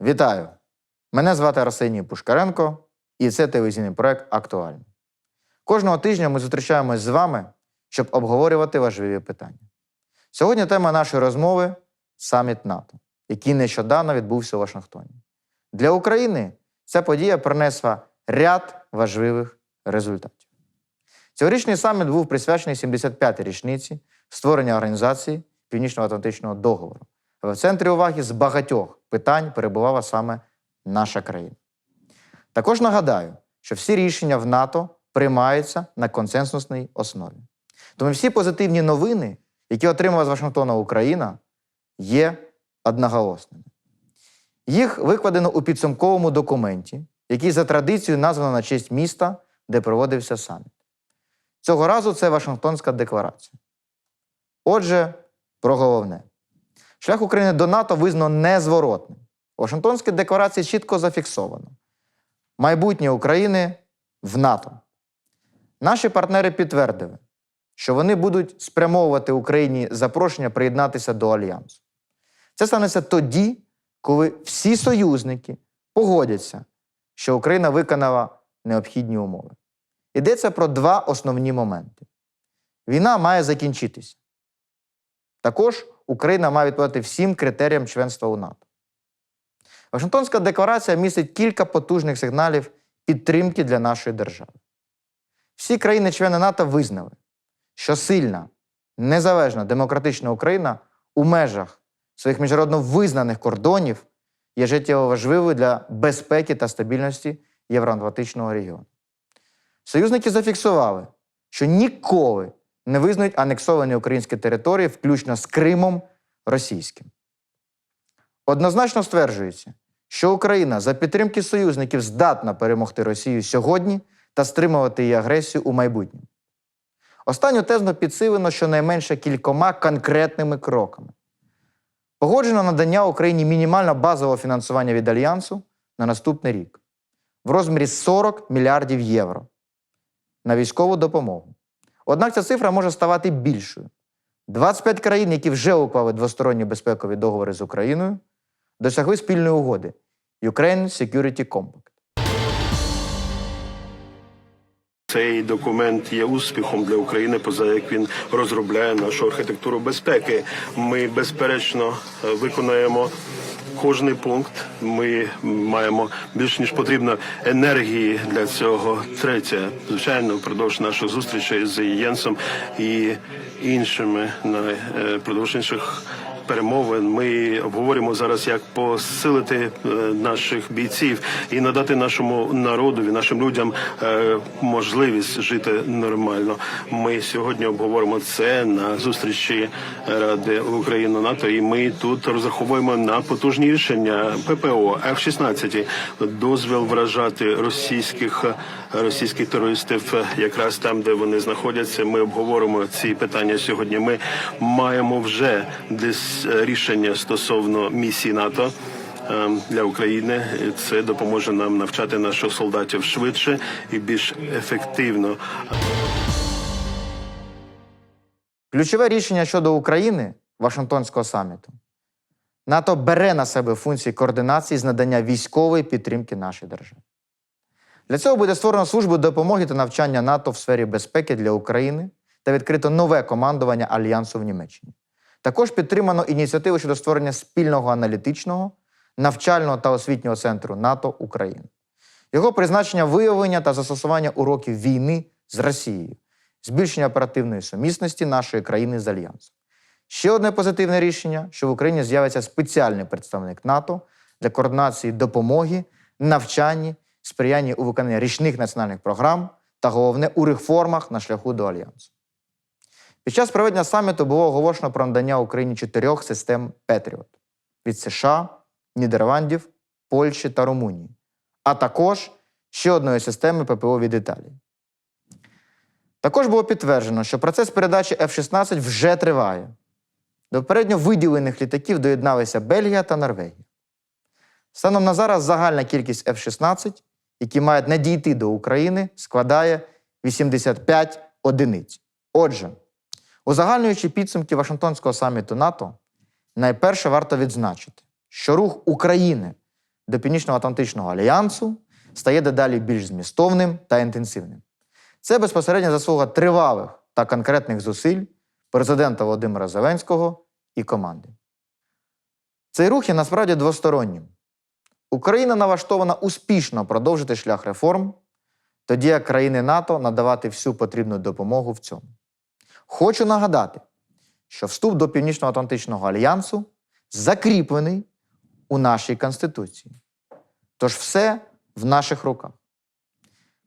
Вітаю! Мене звати Арсеній Пушкаренко, і це телевізійний проект Актуально. Кожного тижня ми зустрічаємось з вами, щоб обговорювати важливі питання. Сьогодні тема нашої розмови саміт НАТО, який нещодавно відбувся у Вашингтоні. Для України ця подія принесла ряд важливих результатів. Цьогорічний саміт був присвячений 75-й річниці створення організації Північно-Атлантичного договору. В центрі уваги з багатьох питань перебувала саме наша країна. Також нагадаю, що всі рішення в НАТО приймаються на консенсусній основі. Тому всі позитивні новини, які отримала з Вашингтона Україна, є одноголосними. Їх викладено у підсумковому документі, який за традицією названо на честь міста, де проводився саміт. Цього разу це Вашингтонська декларація. Отже, про головне. Шлях України до НАТО визнано незворотним. У Вашингтонській декларації чітко зафіксовано. Майбутнє України в НАТО. Наші партнери підтвердили, що вони будуть спрямовувати Україні запрошення приєднатися до Альянсу. Це станеться тоді, коли всі союзники погодяться, що Україна виконала необхідні умови. Йдеться про два основні моменти. Війна має закінчитися. Також Україна має відповідати всім критеріям членства у НАТО. Вашингтонська декларація містить кілька потужних сигналів підтримки для нашої держави. Всі країни-члени НАТО визнали, що сильна, незалежна демократична Україна у межах своїх міжнародно визнаних кордонів є життєво важливою для безпеки та стабільності Євроатлантичного регіону. Союзники зафіксували, що ніколи не визнають анексовані українські території, включно з Кримом російським. Однозначно стверджується, що Україна за підтримки союзників здатна перемогти Росію сьогодні та стримувати її агресію у майбутньому. Останню тезно підсилено щонайменше кількома конкретними кроками. Погоджено надання Україні мінімально базового фінансування від Альянсу на наступний рік в розмірі 40 мільярдів євро на військову допомогу. Однак ця цифра може ставати більшою. 25 країн, які вже уклали двосторонні безпекові договори з Україною, досягли спільної угоди Ukraine Security Compact. Цей документ є успіхом для України, поза як він розробляє нашу архітектуру безпеки. Ми безперечно е, виконаємо кожний пункт. Ми маємо більш ніж потрібно енергії для цього. Третє, звичайно, впродовж наших зустрічей з Єнсом і іншими на продовж інших перемовин. Ми обговорюємо зараз, як посилити е, наших бійців і надати нашому народові, нашим людям е, можливість жити нормально. Ми сьогодні обговоримо це на зустрічі Ради Україна НАТО. І ми тут розраховуємо на потужні рішення ППО F-16, дозвіл вражати російських російських терористів якраз там, де вони знаходяться. Ми обговоримо ці питання сьогодні. Ми маємо вже десь рішення стосовно місії НАТО. е, Для України це допоможе нам навчати наших солдатів швидше і більш ефективно. Ключове рішення щодо України Вашингтонського саміту. НАТО бере на себе функції координації з надання військової підтримки нашій державі. Для цього буде створено службу допомоги та навчання НАТО в сфері безпеки для України та відкрито нове командування Альянсу в Німеччині. Також підтримано ініціативу щодо створення спільного аналітичного, навчального та освітнього центру НАТО України. Його призначення виявлення та застосування уроків війни з Росією, збільшення оперативної сумісності нашої країни з Альянсом. Ще одне позитивне рішення, що в Україні з'явиться спеціальний представник НАТО для координації допомоги, навчанні, сприяння у виконанні річних національних програм та головне у реформах на шляху до Альянсу. Під час проведення саміту було оголошено про надання Україні чотирьох систем Петріот від США, Нідерландів, Польщі та Румунії, а також ще одної системи ППО від Італії. Також було підтверджено, що процес передачі F-16 вже триває. До попередньо виділених літаків доєдналися Бельгія та Норвегія. Станом на зараз загальна кількість F-16, які мають надійти до України, складає 85 одиниць. Отже, узагальнюючи підсумки Вашингтонського саміту НАТО, найперше варто відзначити, що рух України до Північно-Атлантичного альянсу стає дедалі більш змістовним та інтенсивним. Це безпосередня заслуга тривалих та конкретних зусиль президента Володимира Зеленського і команди. Цей рух є насправді двостороннім. Україна налаштована успішно продовжити шлях реформ, тоді як країни НАТО надавати всю потрібну допомогу в цьому. Хочу нагадати, що вступ до Північно-Атлантичного альянсу закріплений у нашій Конституції. Тож все в наших руках.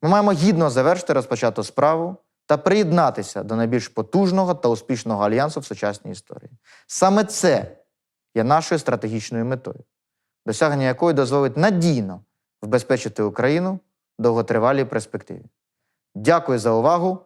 Ми маємо гідно завершити розпочату справу та приєднатися до найбільш потужного та успішного альянсу в сучасній історії. Саме це є нашою стратегічною метою, досягнення якої дозволить надійно вбезпечити Україну в довготривалій перспективі. Дякую за увагу.